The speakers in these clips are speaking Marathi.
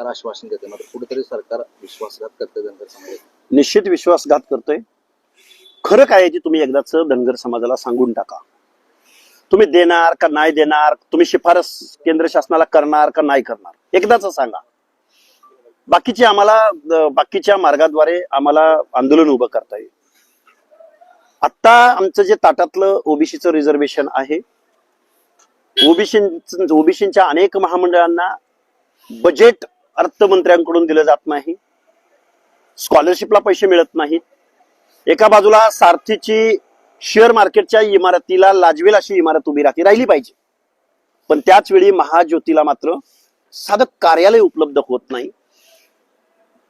सरकार आश्वासन देते मात्र कुठेतरी सरकार विश्वासघात करते धनगर समाजात. निश्चित विश्वासघात करतोय. खरं काय आहे ते तुम्ही एकदाच धनगर समाजाला सांगून टाका. तुम्ही देणार का नाही देणार तुम्ही शिफारस केंद्र शासनाला करणार का नाही करणार एकदाच सांगा. बाकीचे आम्हाला बाकीच्या मार्गाद्वारे आम्हाला आंदोलन उभं करता येईल. आत्ता आमचं जे ताटातलं ओबीसीचं रिझर्वेशन आहे ओबीसी ओबीसीच्या अनेक महामंडळांना बजेट अर्थमंत्र्यांकडून दिलं जात नाही. स्कॉलरशिपला पैसे मिळत नाहीत. एका बाजूला सारथीची शेअर मार्केटच्या इमारतीला लाजवेल अशी इमारत उभी राहते राहिली पाहिजे. पण त्याच वेळी महाज्योतीला मात्र साधं कार्यालय उपलब्ध होत नाही.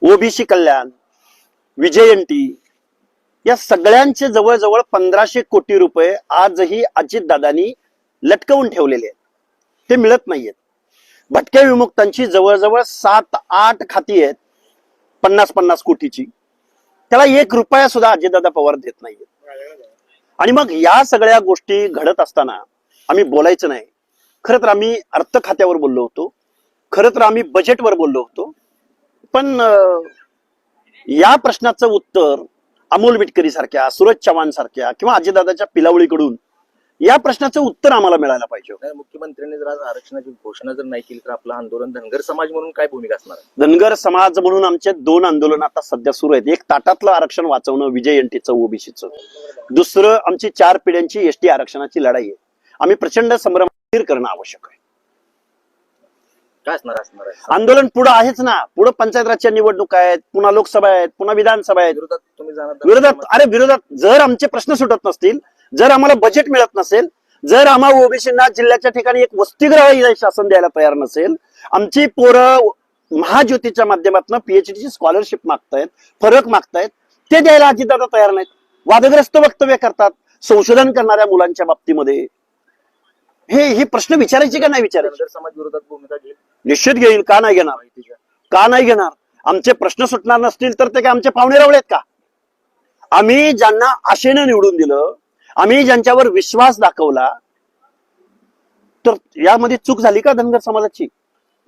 ओबीसी कल्याण विजयंती या सगळ्यांचे जवळजवळ पंधराशे कोटी रुपये आजही अजितदादांनी लटकवून ठेवलेले आहेत. ते मिळत नाहीयेत. भटक्या विमुक्तांची जवळजवळ सात आठ खाती आहेत. पन्नास पन्नास कोटीची. त्याला एक रुपया सुद्धा अजितदादा पवार देत नाहीये. आणि मग या सगळ्या गोष्टी घडत असताना आम्ही बोलायचं नाही. खरं तर आम्ही अर्थ खात्यावर बोललो होतो. खरं तर आम्ही बजेटवर बोललो होतो. पण या प्रश्नाचं उत्तर अमोल मिटकरी सारख्या सूरज चव्हाण सारख्या किंवा अजितदादाच्या पिलावळीकडून या प्रश्नाचं उत्तर आम्हाला मिळायला पाहिजे. मुख्यमंत्र्यांनी जर आज आरक्षणाची घोषणा जर नाही केली तर आपलं आंदोलन धनगर समाज म्हणून काय भूमिका असणार? धनगर समाज म्हणून आमचे दोन आंदोलन आता सध्या सुरू आहेत. एक ताटातलं आरक्षण वाचवणं विजय एनटीचं ओबीसीचं. दुसरं आमची चार पिढ्यांची एसटी आरक्षणाची लढाई आहे. आम्ही प्रचंड संभ्रम करणं आवश्यक आहे. काय असणार असणार आहे? आंदोलन पुढं आहेच ना. पुढं पंचायत राजच्या निवडणुका आहेत पुन्हा लोकसभा आहेत पुन्हा विधानसभा आहेत. विरोधात तुम्ही जाणार विरोधात अरे विरोधात जर आमचे प्रश्न सुटत नसतील जर आम्हाला बजेट मिळत नसेल जर आम्हा ओबीसींना जिल्ह्याच्या ठिकाणी एक वसतिगृह हे शासन द्यायला तयार नसेल आमची पोरं महाज्योतीच्या माध्यमातून पीएचडीची स्कॉलरशिप मागतायत फरक मागतायत ते द्यायला अजितदादा तयार नाहीत. वादग्रस्त वक्तव्य करतात संशोधन करणाऱ्या मुलांच्या बाबतीमध्ये. हे हे प्रश्न विचारायचे का नाही विचारायचे? समाज विरोधात भूमिका घेईल. निश्चित घेईल का नाही घेणार? का नाही घेणार? आमचे प्रश्न सुटणार नसतील तर ते काय आमचे पाहुणे रावळे आहेत का? आम्ही ज्यांना आशेनं निवडून दिलं आम्ही ज्यांच्यावर विश्वास दाखवला तर यामध्ये चूक झाली का धनगर समाजाची?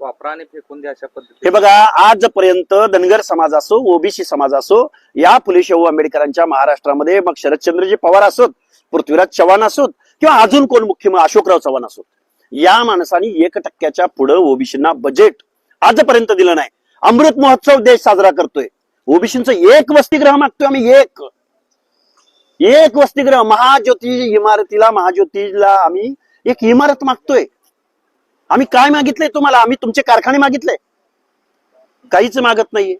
वापरा आणि फेकून द्या अशा हे पद्धतीने बघा आजपर्यंत धनगर समाज असो ओबीसी समाज असो या फुले शाहू आंबेडकरांच्या महाराष्ट्रामध्ये मग शरदचंद्रजी पवार असोत पृथ्वीराज चव्हाण असोत किंवा अजून कोण मुख्यमंत्री अशोकराव चव्हाण असोत या माणसाने एक टक्क्याच्या पुढं ओबीसींना बजेट आजपर्यंत दिलं नाही. अमृत महोत्सव देश साजरा करतोय. ओबीसींचं एक वसतिगृह मागतोय आम्ही एक. एक वसतिगृह महाज्योती इमारतीला महाज्योतीला आम्ही एक इमारत मागतोय. आम्ही काय मागितलंय तुम्हाला? आम्ही तुमचे कारखाने मागितले. काहीच मागत नाहीये.